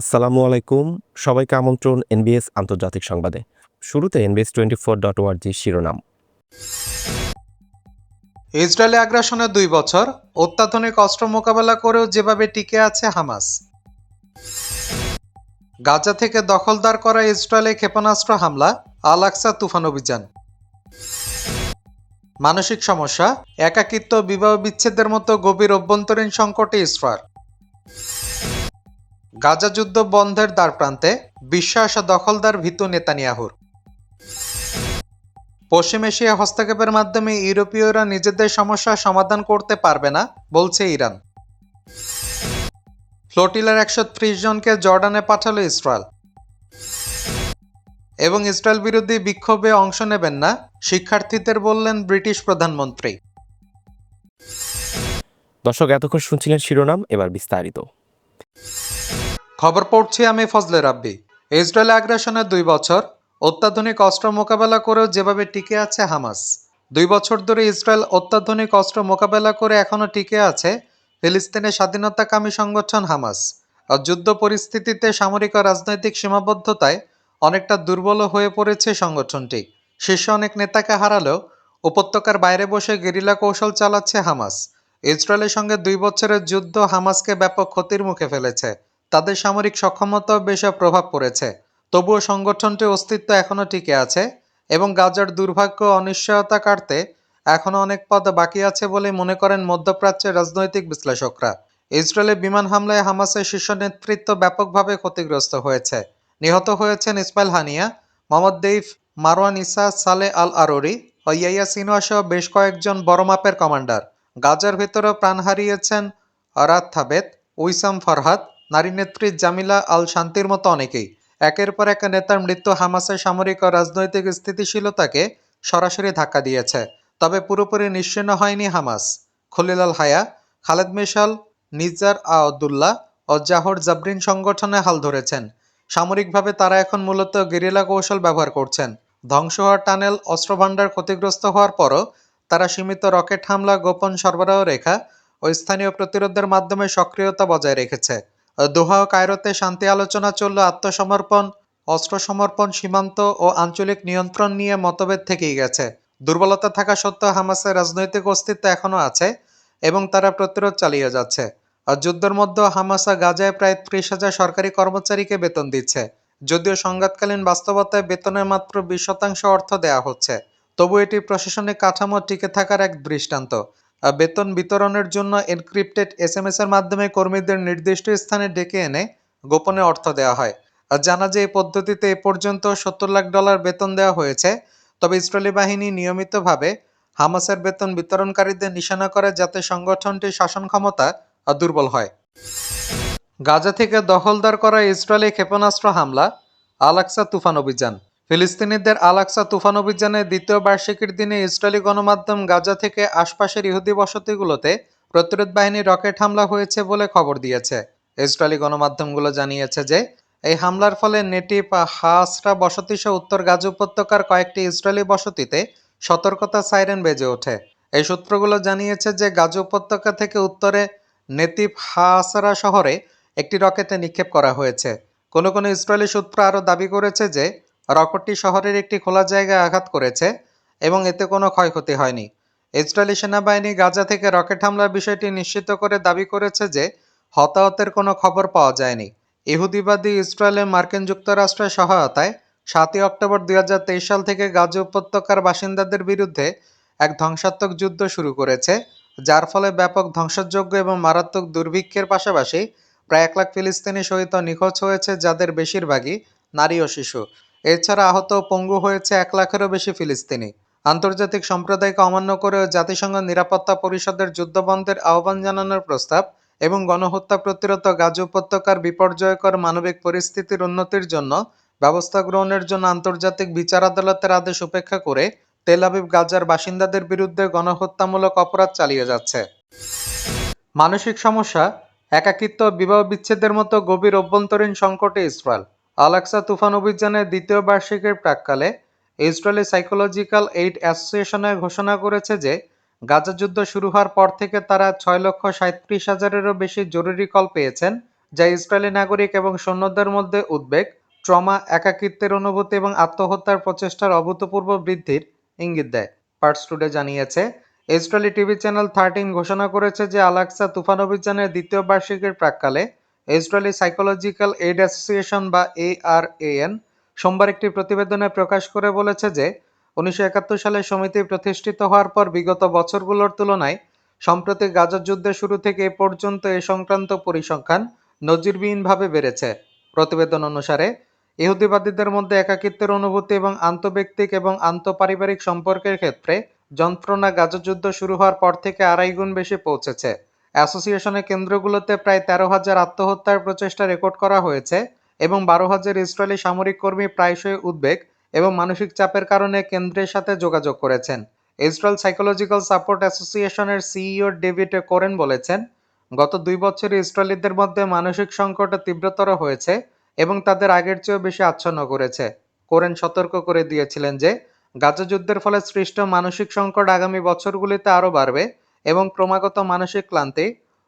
আসসালামু আলাইকুম। সবাইকে আমন্ত্রণ এনবিএস আন্তর্জাতিক সংবাদে। শুরুতে এনবিএস টোয়েন্টি ফোর ডট ওয়ার্জি শিরোনাম। ইসরায়েলি আগ্রাসনের দুই বছর, অত্যাধুনিক অস্ত্র মোকাবেলা করেও যেভাবে টিকে আছে হামাস। গাজা থেকে দখলদার করা ইসরায়েলে ক্ষেপণাস্ত্র হামলা আল আকসা তুফান অভিযান। মানসিক সমস্যা, একাকিত্ব, বিবাহ বিচ্ছেদের মতো গভীর অভ্যন্তরীণ সংকটে ইসরায়েল। গাজা যুদ্ধ বন্ধের দ্বারপ্রান্তে বিশ্বাস দখলদার ভীতু নেতানিয়াহুর। পশ্চিম এশিয়া হস্তক্ষেপের মাধ্যমে ইউরোপীয়রা নিজেদের সমস্যা সমাধান করতে পারবে না, বলছে ইরান। ফ্লোটিলার একশো ত্রিশ জনকে জর্ডানে পাঠালো ইসরায়েল। এবং ইসরায়েল বিরোধী বিক্ষোভে অংশ নেবেন না, শিক্ষার্থীদের বললেন ব্রিটিশ প্রধানমন্ত্রী। দর্শক, এতক্ষণ শুনছিলেন শিরোনাম, এবার বিস্তারিত। খবর পড়ছি আমি ফজলে রাব্বি। ইসরায়েল আগ্রাসনের দুই বছর, অত্যাধুনিক অস্ত্র মোকাবেলা করেও যেভাবে টিকে আছে হামাস, দুই বছর ধরে ইসরায়েল অত্যাধুনিক অস্ত্র মোকাবেলা করে এখনও টিকে আছে ফিলিস্তিনের স্বাধীনতাকামী সংগঠন হামাস। আর যুদ্ধ পরিস্থিতিতে সামরিক ও রাজনৈতিক সীমাবদ্ধতায় অনেকটা দুর্বল হয়ে পড়েছে সংগঠনটি। শীর্ষ অনেক নেতাকে হারালেও উপত্যকার বাইরে বসে গেরিলা কৌশল চালাচ্ছে হামাস। ইসরায়েলের সঙ্গে দুই বছরের যুদ্ধ হামাসকে ব্যাপক ক্ষতির মুখে ফেলেছে। তাদের সামরিক সক্ষমতাও বেশ প্রভাব পড়েছে। তবুও সংগঠনটির অস্তিত্ব এখনও টিকে আছে এবং গাজার দুর্ভাগ্য অনিশ্চয়তা কাটতে এখনও অনেক পদ বাকি আছে বলে মনে করেন মধ্যপ্রাচ্যের রাজনৈতিক বিশ্লেষকরা। ইসরায়েলের বিমান হামলায় হামাসের শীর্ষ নেতৃত্ব ব্যাপকভাবে ক্ষতিগ্রস্ত হয়েছে। নিহত হয়েছেন Ismail Haniyeh, Mohammed Deif, Marwan Issa, Saleh al Arouri ও ইয়াইয়া সিনোয়া সহ বেশ কয়েকজন বড় মাপের কমান্ডার। গাজার ভেতরেও প্রাণ হারিয়েছেন আরাত থাবেত, উইসাম ফরহাদ নারী নেত্রী জামিলা আল শান্তির মতো অনেকেই। একের পর এক নেতার মৃত্যু হামাসের সামরিক ও রাজনৈতিক স্থিতিশীলতাকে সরাসরি ধাক্কা দিয়েছে, তবে পুরোপুরি নিশ্চিন্ন হয়নি হামাস। খলিল আল হায়া, খালেদ মিশাল, নিজার আউদ্দুল্লাহ ও জাহর জাবরিন সংগঠনে হাল ধরেছেন। সামরিকভাবে তারা এখন মূলত গেরিলা কৌশল ব্যবহার করছেন। ধ্বংস হওয়া টানেল অস্ত্রভাণ্ডার ক্ষতিগ্রস্ত হওয়ার পরও তারা সীমিত রকেট হামলা, গোপন সরবরাহ রেখা ও স্থানীয় প্রতিরোধের মাধ্যমে সক্রিয়তা বজায় রেখেছে। দোহা ও কায়রোতে শান্তি আলোচনা চলল আত্মসমর্পণ অস্ত্র সমর্পণ সীমান্ত ও আঞ্চলিক নিয়ন্ত্রণ নিয়ে মতভেদ থেকেই গেছে। দুর্বলতা থাকা সত্ত্বেও হামাসের রাজনৈতিক অস্তিত্ব এখনও আছে এবং তারা প্রতিরোধ চালিয়ে যাচ্ছে। আর যুদ্ধের মধ্যে হামাসা গাজায় প্রায় ত্রিশ হাজার সরকারি কর্মচারীকে বেতন দিচ্ছে। যদিও সংঘাতকালীন বাস্তবতায় বেতনের মাত্র বিশ শতাংশ অর্থ দেওয়া হচ্ছে, তবু এটি প্রশাসনিক কাঠামো টিকে থাকার এক দৃষ্টান্ত। বেতন বিতরণের জন্য এনক্রিপ্টেড এস এম এর মাধ্যমে কর্মীদের নির্দিষ্ট স্থানে ডেকে এনে গোপনে অর্থ দেওয়া হয়। জানা যে এই পদ্ধতিতে এ পর্যন্ত সত্তর লাখ ডলার বেতন দেওয়া হয়েছে। তবে ইসরায়েলি বাহিনী নিয়মিতভাবে হামাসের বেতন বিতরণকারীদের নিশানা করে যাতে সংগঠনটির শাসন ক্ষমতা দুর্বল হয়। গাজা থেকে দখলদার করা ইসরায়েলি ক্ষেপণাস্ত্র হামলা আলাক্সা তুফান অভিযান। ফিলিস্তিনিদের আলাক্সা তুফান অভিযানের দ্বিতীয় বার্ষিকীর দিনে ইসরায়েলি গণমাধ্যম গাজা থেকে আশপাশের ইহুদি বসতিগুলোতে প্রতিরোধ বাহিনীর রকেট হামলা হয়েছে বলে খবর দিয়েছে। ইসরায়েলি গণমাধ্যমগুলো জানিয়েছে যে, এই হামলার ফলে নেটিভ হাসরা বসতি সহ উত্তর গাজা উপত্যকার কয়েকটি ইসরায়েলি বসতিতে সতর্কতা সাইরেন বেজে ওঠে। এই সূত্রগুলো জানিয়েছে যে, গাজা উপত্যকা থেকে উত্তরে নেতিভ হাসরা শহরে একটি রকেটে নিক্ষেপ করা হয়েছে। কোনো কোনো ইসরায়েলি সূত্র আরও দাবি করেছে যে রকেটটি শহরের একটি খোলা জায়গায় আঘাত করেছে এবং এতে কোনো ক্ষয়ক্ষতি হয়নি। ইসরায়েলি সেনাবাহিনী গাজা থেকে রকেট হামলার বিষয়টি নিশ্চিত করে দাবি করেছে যে হতাহতের কোনো খবর পাওয়া যায়নি। ইহুদিবাদী ইসরায়েলের মার্কিন যুক্তরাষ্ট্রের সহায়তায় সাতই অক্টোবর দুই হাজার তেইশ সাল থেকে গাজা উপত্যকার বাসিন্দাদের বিরুদ্ধে এক ধ্বংসাত্মক যুদ্ধ শুরু করেছে, যার ফলে ব্যাপক ধ্বংসযোগ্য এবং মারাত্মক দুর্ভিক্ষের পাশাপাশি প্রায় এক লাখ ফিলিস্তিনি সহিত নিখোঁজ হয়েছে, যাদের বেশিরভাগই নারী ও শিশু। এছাড়া আহত পঙ্গু হয়েছে এক লাখেরও বেশি ফিলিস্তিনি। আন্তর্জাতিক সম্প্রদায়কে অমান্য করেও জাতিসংঘ নিরাপত্তা পরিষদের যুদ্ধবন্ধের আহ্বান জানানোর প্রস্তাব এবং গণহত্যা প্রতিরোধ গাজা উপত্যকার বিপর্যয়কর মানবিক পরিস্থিতির উন্নতির জন্য ব্যবস্থা গ্রহণের জন্য আন্তর্জাতিক বিচার আদালতের আদেশ উপেক্ষা করে তেল আবিব গাজার বাসিন্দাদের বিরুদ্ধে গণহত্যামূলক অপরাধ চালিয়ে যাচ্ছে। মানসিক সমস্যা, একাকিত্ব, বিবাহ বিচ্ছেদের মতো গভীর অভ্যন্তরীণ সংকটে ইসরায়েল। আলাক্সা তুফান অভিযানের দ্বিতীয় বার্ষিকীর প্রাককালে ইসরায়েলি সাইকোলজিক্যাল এইড অ্যাসোসিয়েশনে ঘোষণা করেছে যে গাজা যুদ্ধ শুরু হওয়ার পর থেকে তারা ছয় লক্ষ সাঁত্রিশ হাজারেরও বেশি জরুরি কল পেয়েছেন, যা ইসরায়েলি নাগরিক এবং সৈন্যদের মধ্যে উদ্বেগ, ট্রমা, একাকিত্বের অনুভূতি এবং আত্মহত্যার প্রচেষ্টার অভূতপূর্ব বৃদ্ধির ইঙ্গিত দেয়। পার্টস টুডে জানিয়েছে, ইসরায়েলি টিভি চ্যানেল থার্টিন ঘোষণা করেছে যে আলাক্সা তুফান অভিযানের দ্বিতীয় বার্ষিকীর প্রাককালে ইসরায়েলি সাইকোলজিক্যাল এইড অ্যাসোসিয়েশন বা এআরএএন সোমবার একটি প্রতিবেদনে প্রকাশ করে বলেছে যে, উনিশশো একাত্তর সালে সমিতি প্রতিষ্ঠিত হওয়ার পর বিগত বছরগুলোর তুলনায়, সম্প্রতি গাজার যুদ্ধের শুরু থেকে এ পর্যন্ত এ সংক্রান্ত পরিসংখ্যান নজিরবিহীনভাবে বেড়েছে। প্রতিবেদন অনুসারে, ইহুদিবাদীদের মধ্যে একাকিত্বের অনুভূতি এবং আন্তঃব্যক্তিক এবং আন্তঃপারিবারিক সম্পর্কের ক্ষেত্রে যন্ত্রণা গাজা যুদ্ধ শুরু হওয়ার পর থেকে আড়াই গুণ বেশি পৌঁছেছে। অ্যাসোসিয়েশনের কেন্দ্রগুলোতে প্রায় তেরো হাজার আত্মহত্যার প্রচেষ্টা রেকর্ড করা হয়েছে এবং বারো হাজার ইসরায়েলি সামরিক কর্মী প্রায়শই উদ্বেগ এবং মানসিক চাপের কারণে কেন্দ্রের সাথে যোগাযোগ করেছেন। ইসরায়েল সাইকোলজিক্যাল সাপোর্ট অ্যাসোসিয়েশনের সিইও ডেভিড কোরেন বলেছেন, গত দুই বছরে ইসরায়েলিদের মধ্যে মানসিক সংকট তীব্রতর হয়েছে এবং তাদের আগের চেয়েও বেশি আচ্ছন্ন করেছে। কোরেন সতর্ক করে দিয়েছিলেন যে, গাজা যুদ্ধের ফলে সৃষ্ট মানসিক সংকট আগামী বছরগুলিতে আরও বাড়বে এবং ক্রমাগত মানসিক ক্লান্তি,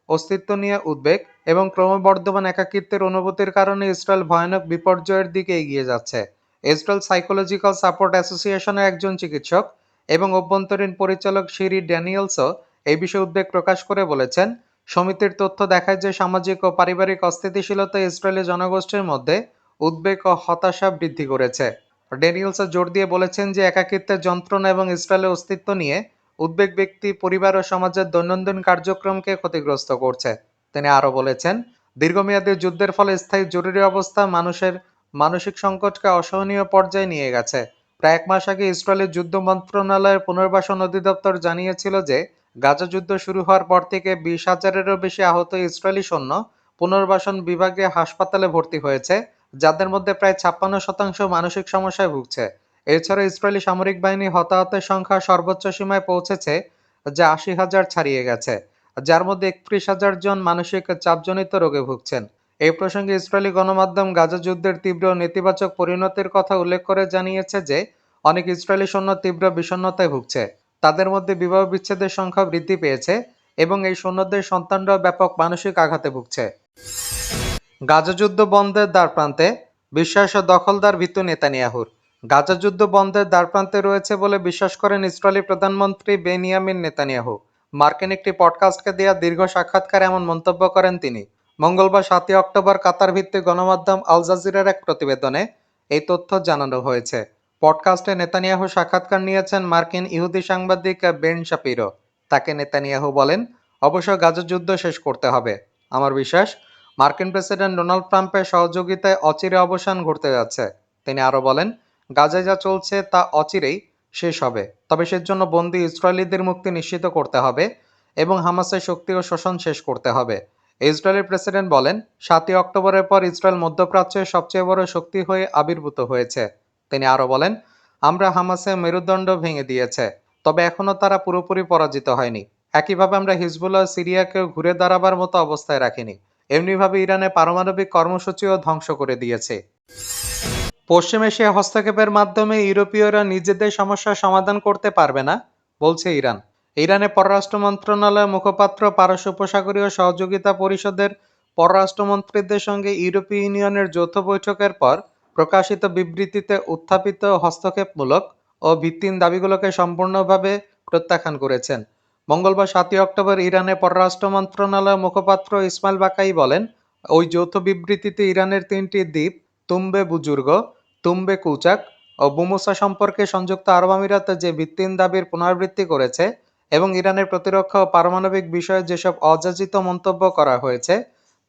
অস্তিত্ব নিয়ে উদ্বেগ এবং ক্রমবর্ধমান একাকিত্বের অনুভূতির কারণে ইসরায়েল ভয়ানক বিপর্যয়ের দিকে এগিয়ে যাচ্ছে। ইসরায়েল সাইকোলজিক্যাল সাপোর্ট অ্যাসোসিয়েশনের একজন চিকিৎসক এবং অভ্যন্তরীণ পরিচালক শিরি ড্যানিয়েলসও এই বিষয়ে উদ্বেগ প্রকাশ করে বলেছেন, সমিতির তথ্য দেখায় যে সামাজিক ও পারিবারিক অস্থিতিশীলতা ইসরায়েলি জনগোষ্ঠীর মধ্যে উদ্বেগ ও হতাশা বৃদ্ধি করেছে। ড্যানিয়েলস জোর দিয়ে বলেছেন যে একাকিত্বের যন্ত্রণা এবং ইসরায়েলের অস্তিত্ব নিয়ে উদ্বেগ ব্যক্তি, পরিবার ও সমাজের দৈনন্দিন কার্যক্রমকে ক্ষতিগ্রস্ত করছে। তিনি আরও বলেছেন, দীর্ঘমেয়াদী যুদ্ধের ফলে স্থায়ী জরুরি অবস্থা মানুষের মানসিক সংকটকে অসহনীয় পর্যায়ে নিয়ে গেছে। প্রায় এক মাস আগে ইসরায়েলের যুদ্ধ মন্ত্রণালয়ের পুনর্বাসন অধিদপ্তর জানিয়েছিল যে, গাজা যুদ্ধ শুরু হওয়ার পর থেকে বিশ হাজারেরও বেশি আহত ইসরায়েলি সৈন্য পুনর্বাসন বিভাগে হাসপাতালে ভর্তি হয়েছে, যাদের মধ্যে প্রায় ছাপ্পান্ন শতাংশ মানসিক সমস্যায় ভুগছে। এছাড়া ইসরায়েলি সামরিক বাহিনী হতাহতের সংখ্যা সর্বোচ্চ সীমায় পৌঁছেছে, যা আশি হাজার ছাড়িয়ে গেছে, যার মধ্যে একত্রিশ হাজার জন মানসিক চাপজনিত রোগে ভুগছেন। এই প্রসঙ্গে ইসরায়েলি গণমাধ্যম গাজা যুদ্ধের তীব্র নেতিবাচক পরিণতির কথা উল্লেখ করে জানিয়েছে যে, অনেক ইসরায়েলি সৈন্য তীব্র বিষণ্ণতায় ভুগছে। তাদের মধ্যে বিবাহ বিচ্ছেদের সংখ্যা বৃদ্ধি পেয়েছে এবং এই সৈন্যদের সন্তানরা ব্যাপক মানসিক আঘাতে ভুগছে। গাজা যুদ্ধ বন্ধের দ্বারপ্রান্তে বিশ্বাস ও দখলদার ভিত্তু নেতানিয়াহুর। গাজা যুদ্ধ বন্ধের দ্বারপ্রান্তে রয়েছে বলে বিশ্বাস করেন ইসরায়েলি প্রধানমন্ত্রী বেনিয়ামিন নেতানিয়াহু। মার্কিন একটি পডকাস্টকে দেওয়া দীর্ঘ সাক্ষাৎকারে এমন মন্তব্য করেন তিনি। মঙ্গলবার সাতই অক্টোবর কাতার ভিত্তিক গণমাধ্যম আল জাজিরার এক প্রতিবেদনে এই তথ্য জানানো হয়েছে। পডকাস্টে নেতানিয়াহু সাক্ষাৎকার নিয়েছেন মার্কিন ইহুদি সাংবাদিক বেন শাপিরো। তাকে নেতানিয়াহু বলেন, অবশ্য গাজা যুদ্ধ শেষ করতে হবে। আমার বিশ্বাস, মার্কিন প্রেসিডেন্ট ডোনাল্ড ট্রাম্পের সহযোগিতায় অচিরে অবসান ঘটতে যাচ্ছে। তিনি আরও বলেন গাজায় যা চলছে তা অচিরেই শেষ হবে। তবে সেজন্য বন্দী ইসরায়েলিদের মুক্তি নিশ্চিত করতে হবে এবং হামাসের শক্তি ও শোষণ শেষ করতে হবে। ইসরায়েলের প্রেসিডেন্ট বলেন, সাতই অক্টোবরের পর ইসরায়েল মধ্যপ্রাচ্যের সবচেয়ে বড় শক্তি হয়ে আবির্ভূত হয়েছে। তিনি আরও বলেন, আমরা হামাসের মেরুদণ্ড ভেঙে দিয়েছে, তবে এখনও তারা পুরোপুরি পরাজিত হয়নি। একইভাবে আমরা হিজবুল্লাহ সিরিয়াকেও ঘুরে দাঁড়াবার মতো অবস্থায় রাখিনি। এমনিভাবে ইরানের পারমাণবিক কর্মসূচিও ধ্বংস করে দিয়েছে। পশ্চিম এশিয়া হস্তক্ষেপের মাধ্যমে ইউরোপীয়রা নিজেদের সমস্যার সমাধান করতে পারবে না, বলছে ইরান। ইরানের পররাষ্ট্র মন্ত্রণালয়ের মুখপাত্র পারস্য উপসাগরীয় সহযোগিতা পরিষদের পররাষ্ট্রমন্ত্রীদের সঙ্গে ইউরোপীয় ইউনিয়নের যৌথ বৈঠকের পর প্রকাশিত বিবৃতিতে উত্থাপিত হস্তক্ষেপমূলক ও ভিত্তিহীন দাবিগুলোকে সম্পূর্ণভাবে প্রত্যাখ্যান করেছেন। মঙ্গলবার সাতই অক্টোবর ইরানের পররাষ্ট্র মন্ত্রণালয়ের মুখপাত্র ইসমাইল বাকাই বলেন, ওই যৌথ বিবৃতিতে ইরানের তিনটি দ্বীপ তুম্বে বুজুর্গ তুম্বে কুচাক ও বুমুসা সম্পর্কে সংযুক্ত আরব আমিরাতে যে ভিত্তিহীন দাবির পুনরাবৃত্তি করেছে এবং ইরানের প্রতিরক্ষা ও পারমাণবিক বিষয়ে যেসব অযাচিত মন্তব্য করা হয়েছে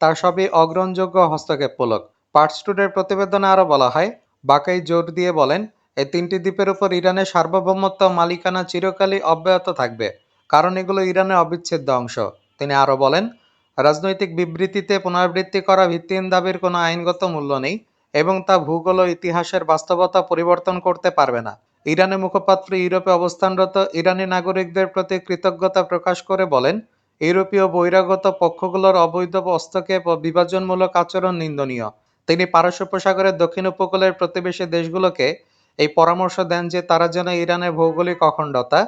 তার সবই অগ্রহণযোগ্য হস্তক্ষেপমূলক পার্টস্টুডের প্রতিবেদনে আরও বলা হয়। বাকাই জোর দিয়ে বলেন এই তিনটি দ্বীপের উপর ইরানের সার্বভৌমত্ব মালিকানা চিরকালই অব্যাহত থাকবে, কারণ এগুলো ইরানের অবিচ্ছেদ্য অংশ। তিনি আরও বলেন, রাজনৈতিক বিবৃতিতে পুনরাবৃত্তি করা ভিত্তিহীন দাবির কোনো আইনগত মূল্য নেই এবং তা ভূগোল ও ইতিহাসের বাস্তবতা পরিবর্তন করতে পারবে না। ইরানের মুখপাত্র ইউরোপে অবস্থানরত ইরানি নাগরিকদের প্রতি কৃতজ্ঞতা প্রকাশ করে বলেন, ইউরোপীয় বহিরাগত পক্ষগুলোর অবৈধ হস্তক্ষেপ ও বিভাজনমূলক আচরণ নিন্দনীয়। তিনি পারস্য উপসাগরের দক্ষিণ উপকূলের প্রতিবেশী দেশগুলোকে এই পরামর্শ দেন যে তারা যেন ইরানের ভৌগোলিক অখণ্ডতা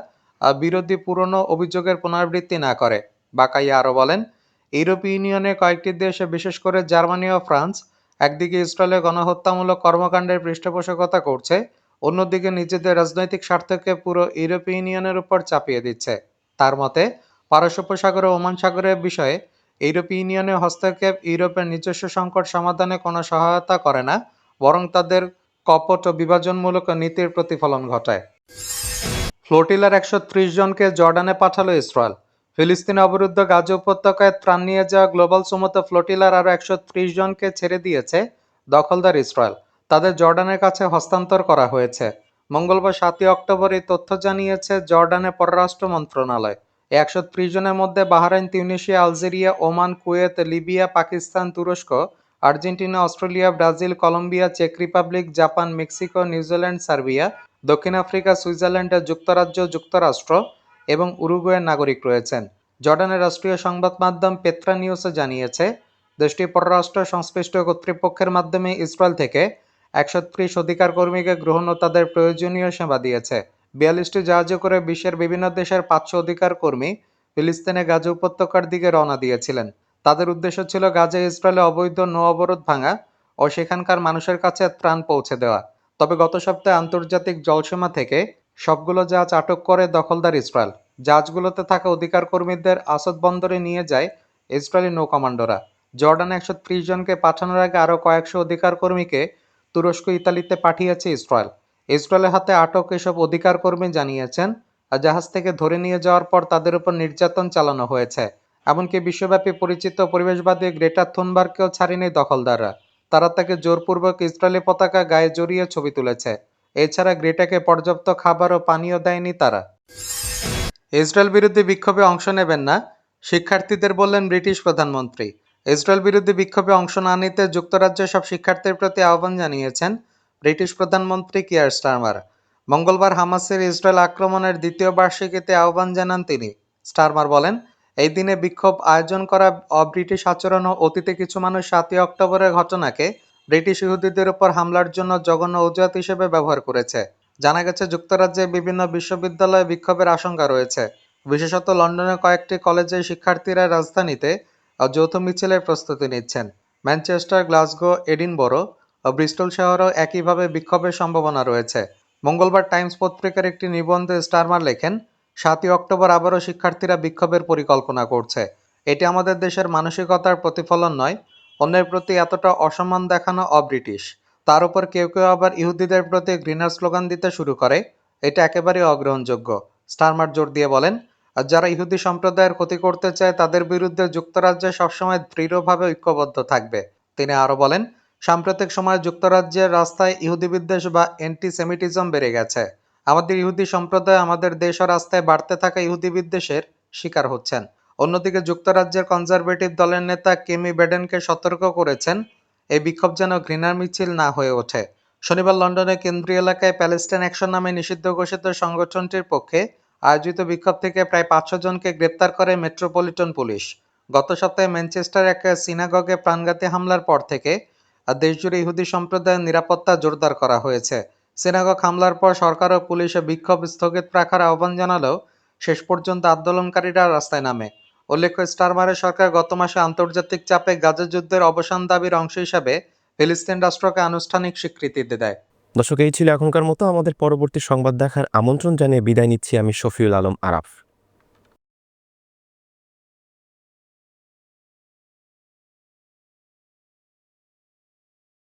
বিরোধী পুরনো অভিযোগের পুনরাবৃত্তি না করে। বাকাইয়া আরও বলেন, ইউরোপীয় ইউনিয়নের কয়েকটি দেশে, বিশেষ করে জার্মানি ও ফ্রান্স একদিকে ইসরায়েলের গণহত্যামূলক কর্মকাণ্ডের পৃষ্ঠপোষকতা করছে, অন্যদিকে নিজেদের রাজনৈতিক স্বার্থকে পুরো ইউরোপীয় ইউনিয়নের উপর চাপিয়ে দিচ্ছে। তার মতে, পারস্য উপসাগর ও ওমান সাগরের বিষয়ে ইউরোপীয় ইউনিয়নের হস্তক্ষেপ ইউরোপের নিজস্ব সংকট সমাধানে কোনো সহায়তা করে না, বরং তাদের কপট ও বিভাজনমূলক নীতির প্রতিফলন ঘটায়। ফ্লোটিলার একশো ত্রিশ জনকে জর্ডানে পাঠালো ইসরায়েল। ফিলিস্তিনে অবরুদ্ধ গাজা উপত্যকায় ত্রাণ নিয়ে যাওয়া গ্লোবাল সুমতো ফ্লোটিলার আরও একশো ত্রিশ জনকে ছেড়ে দিয়েছে দখলদার ইসরায়েল। তাদের জর্ডানের কাছে হস্তান্তর করা হয়েছে। মঙ্গলবার সাতই অক্টোবর এই তথ্য জানিয়েছে জর্ডানের পররাষ্ট্র মন্ত্রণালয়। একশো ত্রিশ জনের মধ্যে Bahrain, Tunisia, Algeria, Oman, Kuwait, Libya, Pakistan, তুরস্ক, Argentina, Australia, Brazil, Colombia, check Republic, Japan, Mexico, New Zealand, Serbia, দক্ষিণ আফ্রিকা, সুইজারল্যান্ড, যুক্তরাজ্য, যুক্তরাষ্ট্র এবং উরুগুয়ের নাগরিক রয়েছেন। জর্ডানের রাষ্ট্রীয় সংবাদ মাধ্যম পেত্রা নিউজে জানিয়েছে, দেশটির পররাষ্ট্র সংশ্লিষ্ট কর্তৃপক্ষের মাধ্যমে ইসরায়েল থেকে একশো ত্রিশ অধিকার কর্মীকে গ্রহণ ও তাদের প্রয়োজনীয় সেবা দিয়েছে। বিয়াল্লিশটি জাহাজে করে বিশ্বের বিভিন্ন দেশের পাঁচশো অধিকার কর্মী ফিলিস্তিনে গাজা উপত্যকার দিকে রওনা দিয়েছিলেন। তাদের উদ্দেশ্য ছিল গাজা ইসরায়েলে অবৈধ নৌ অবরোধ ভাঙা ও সেখানকার মানুষের কাছে ত্রাণ পৌঁছে দেওয়া। তবে গত সপ্তাহে আন্তর্জাতিক জলসীমা থেকে সবগুলো জাহাজ আটক করে দখলদার ইসরায়েল। জাহাজগুলোতে থাকা অধিকার কর্মীদের আসাদ বন্দরে নিয়ে যায় ইসরায়েলি নৌ কমান্ডোরা জর্ডানে একশো ত্রিশ জনকে পাঠানোর আগে আরও কয়েকশো অধিকার কর্মীকে তুরস্ক, ইতালিতে পাঠিয়েছে ইসরায়েল। ইসরায়েলের হাতে আটক এসব অধিকার কর্মী জানিয়েছেন, জাহাজ থেকে ধরে নিয়ে যাওয়ার পর তাদের উপর নির্যাতন চালানো হয়েছে। এমনকি বিশ্বব্যাপী পরিচিত পরিবেশবাদী গ্রেটা থুনবার্গকেও ছাড়েনি দখলদাররা। তারা তাকে জোরপূর্বক ইসরায়েলি পতাকা গায়ে জড়িয়ে ছবি তুলেছে। এছাড়া গ্রেটাকে পর্যাপ্ত খাবার ও পানীয় দেয়নি তারা। ইসরায়েল বিরুদ্ধে বিক্ষোভে অংশ নেবেন না, শিক্ষার্থীদের বললেন ব্রিটিশ প্রধানমন্ত্রী। ইসরায়েল বিরুদ্ধে বিক্ষোভে অংশ না নিতে যুক্তরাজ্যের সব শিক্ষার্থীর প্রতি আহ্বান জানিয়েছেন ব্রিটিশ প্রধানমন্ত্রী কিয়ার স্টারমার। মঙ্গলবার হামাসের ইসরায়েল আক্রমণের দ্বিতীয় বার্ষিকীতে আহ্বান জানান তিনি। স্টারমার বলেন, এই দিনে বিক্ষোভ আয়োজন করা অব্রিটিশ আচরণ ও অতীতে কিছু মানুষ সাতই অক্টোবরের ঘটনাকে ব্রিটিশ ইহুদিদের উপর হামলার জন্য জঘন্য অজুহাত হিসেবে ব্যবহার করেছে। জানা গেছে, যুক্তরাজ্যে বিভিন্ন বিশ্ববিদ্যালয়ে বিক্ষোভের আশঙ্কা রয়েছে। বিশেষত লন্ডনের কয়েকটি কলেজের শিক্ষার্থীরা রাজধানীতে যৌথ মিছিলের প্রস্তুতি নিচ্ছেন। ম্যানচেস্টার, গ্লাসগো, এডিনবরো ও ব্রিস্টল শহরেও একইভাবে বিক্ষোভের সম্ভাবনা রয়েছে। মঙ্গলবার টাইমস পত্রিকার একটি নিবন্ধে স্টারমার লেখেন, সাতই অক্টোবর আবারও শিক্ষার্থীরা বিক্ষোভের পরিকল্পনা করছে। এটি আমাদের দেশের মানসিকতার প্রতিফলন নয় অন্যের প্রতি এতটা অসম্মান দেখানো অব্রিটিশ। তার উপর কেউ কেউ আবার ইহুদিদের প্রতি ঘৃণার স্লোগান দিতে শুরু করে। এটা একেবারেই অগ্রহণযোগ্য। স্টারমার জোর দিয়ে বলেন আর যারা ইহুদি সম্প্রদায়ের ক্ষতি করতে চায়, তাদের বিরুদ্ধে যুক্তরাজ্যে সবসময় দৃঢ়ভাবে ঐক্যবদ্ধ থাকবে। তিনি আরও বলেন, সাম্প্রতিক সময়ে যুক্তরাজ্যের রাস্তায় ইহুদি বিদ্বেষ বা অ্যান্টিসেমিটিজম বেড়ে গেছে। আমাদের ইহুদি সম্প্রদায় আমাদের দেশ ও রাস্তায় বাড়তে থাকা ইহুদি বিদ্বেষের শিকার হচ্ছেন। অন্যদিকে যুক্তরাজ্যের কনজারভেটিভ দলের নেতা কেমি বেডেনকে সতর্ক করেছেন। এই বিক্ষোভ যেন ঘৃণার মিছিল না হয়ে ওঠে। শনিবার লন্ডনের কেন্দ্রীয় এলাকায় প্যালেস্টাইন অ্যাকশন নামে নিষিদ্ধ ঘোষিত সংগঠনটির পক্ষে আয়োজিত বিক্ষোভ থেকে প্রায় পাঁচশো জনকে গ্রেপ্তার করে মেট্রোপলিটন পুলিশ। গত সপ্তাহে ম্যানচেস্টার এক সিনাগগে প্রাণঘাতী হামলার পর থেকে দেশজুড়ে ইহুদি সম্প্রদায়ের নিরাপত্তা জোরদার করা হয়েছে। সিনাগগ হামলার পর সরকার ও পুলিশে বিক্ষোভ স্থগিত রাখার আহ্বান জানালেও শেষ পর্যন্ত আন্দোলনকারীরা রাস্তায় নামে। উল্লেখ্য স্টারমারের সরকার গত মাসে আন্তর্জাতিক চাপে গাজা যুদ্ধের অবসান দাবির অংশ হিসাবে ফিলিস্তিন রাষ্ট্রকে আনুষ্ঠানিক স্বীকৃতি দেয়। দর্শক, এই ছিল এখনকার মতো। আমাদের পরবর্তী সংবাদ দেখার আমন্ত্রণ জানিয়ে বিদায় নিচ্ছি আমি শফিউল আলম আরাফ।